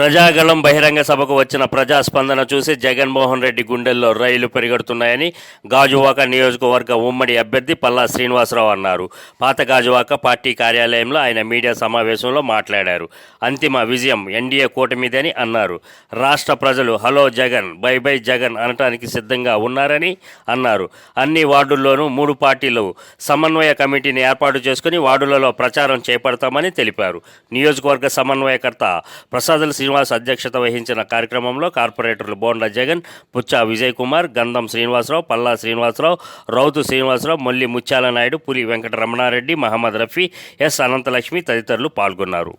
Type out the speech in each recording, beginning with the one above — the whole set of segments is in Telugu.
ప్రజాగళం బహిరంగ సభకు వచ్చిన ప్రజాస్పందన చూసి జగన్మోహన్ రెడ్డి గుండెల్లో రైలు పరిగెడుతున్నాయని గాజువాక నియోజకవర్గ ఉమ్మడి అభ్యర్థి పల్లా శ్రీనివాసరావు అన్నారు. పాత గాజువాక పార్టీ కార్యాలయంలో ఆయన మీడియా సమావేశంలో మాట్లాడారు. అంతిమ విజయం ఎన్డీఏ కూటమిదని అన్నారు. రాష్ట్ర ప్రజలు hello Jagan bye bye Jagan అనటానికి సిద్ధంగా ఉన్నారని అన్నారు. అన్ని వార్డుల్లోనూ మూడు పార్టీలు సమన్వయ కమిటీని ఏర్పాటు చేసుకుని వార్డులలో ప్రచారం చేపడతామని తెలిపారు. నియోజకవర్గ సమన్వయకర్త ప్రసాదుల శ్రీనివాస్ అధ్యక్షత వహించిన కార్యక్రమంలో కార్పొరేటర్లు బోండ జగన్ పుచ్చా విజయ్ కుమార్ గంధం శ్రీనివాసరావు పల్లా శ్రీనివాసరావు రౌతు శ్రీనివాసరావు మొల్లి ముత్యాల నాయుడు పులి వెంకట రమణారెడ్డి మహమ్మద్ రఫీ ఎస్ అనంతలక్ష్మి తదితరులు పాల్గొన్నారు.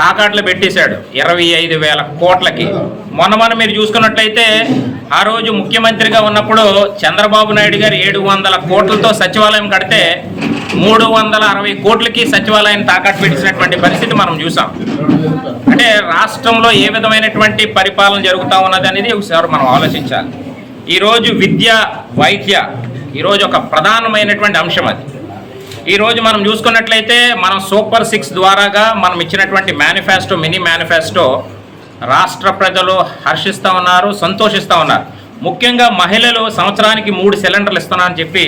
తాకాట్లు పెట్టేశాడు. ఇరవై ఐదు వేల కోట్లకి. మొన్న మొన్న మీరు చూసుకున్నట్లయితే ఆ రోజు ముఖ్యమంత్రిగా ఉన్నప్పుడు చంద్రబాబు నాయుడు గారు ఏడు వందల కోట్లతో సచివాలయం కడితే మూడు వందల అరవై కోట్లకి సచివాలయాన్ని తాకట్టు పెట్టినటువంటి పరిస్థితి మనం చూసాం. అంటే రాష్ట్రంలో ఏ విధమైనటువంటి పరిపాలన జరుగుతూ ఉన్నది అనేది ఒకసారి మనం ఆలోచించాలి. ఈరోజు విద్య వైద్య ఈరోజు ఒక ప్రధానమైనటువంటి అంశం అది. ఈరోజు మనం చూసుకున్నట్లయితే మనం సూపర్ సిక్స్ ద్వారాగా మనం ఇచ్చినటువంటి మేనిఫెస్టో మినీ మేనిఫెస్టో రాష్ట్ర ప్రజలు హర్షిస్తూ ఉన్నారు సంతోషిస్తూ ఉన్నారు. ముఖ్యంగా మహిళలు సంవత్సరానికి మూడు సిలిండర్లు ఇస్తున్నారని చెప్పి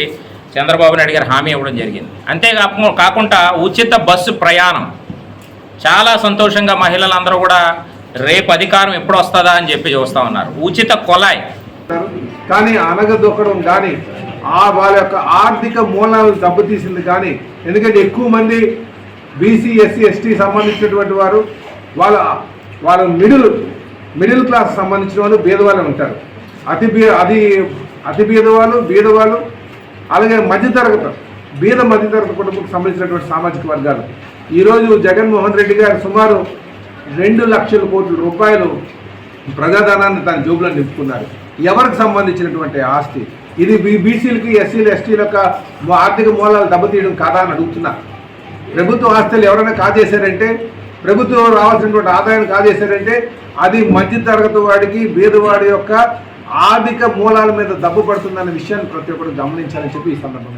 చంద్రబాబు నాయుడు గారు హామీ ఇవ్వడం జరిగింది. అంతేకాక కాకుండా ఉచిత బస్సు ప్రయాణం. చాలా సంతోషంగా మహిళలందరూ కూడా రేపు అధికారం ఎప్పుడు వస్తుందా అని చెప్పి చూస్తూ ఉన్నారు. ఉచిత కొలాయి. కానీ అనగదొక్కడం కానీ ఆ వాళ్ళ యొక్క ఆర్థిక మూలాలు దెబ్బతీసింది కానీ ఎందుకంటే ఎక్కువ మంది బీసీ ఎస్సీ ఎస్టీ సంబంధించినటువంటి వారు వాళ్ళ వాళ్ళు మిడిల్ మిడిల్ క్లాస్ సంబంధించిన వాళ్ళు బీదవాళ్ళు ఉంటారు. అతి బీ అది అతి బీదవాళ్ళు బీదవాళ్ళు అలాగే మధ్యతరగతి బీద మధ్యతరగతి కుటుంబకు సంబంధించినటువంటి సామాజిక వర్గాలు. ఈరోజు జగన్మోహన్ రెడ్డి గారు సుమారు రెండు లక్షల కోట్ల రూపాయలు ప్రజాధనాన్ని తన జోబులో నింపుకున్నారు. ఎవరికి సంబంధించినటువంటి ఆస్తి? ఇది బీబీసీలకి ఎస్సీలు ఎస్టీల యొక్క ఆర్థిక మూలాలు దెబ్బతీయడం కాదా అని అడుగుతున్నా. ప్రభుత్వ ఆస్తులు ఎవరైనా కాజేశారంటే ప్రభుత్వం రావాల్సినటువంటి ఆదాయాన్ని కాజేశారంటే అది మధ్య తరగతి వాడికి బీదవాడి యొక్క ఆర్థిక మూలాల మీద దెబ్బ పడుతుందన్న విషయాన్ని ప్రతి ఒక్కరు గమనించాలని చెప్పి ఈ సందర్భంగా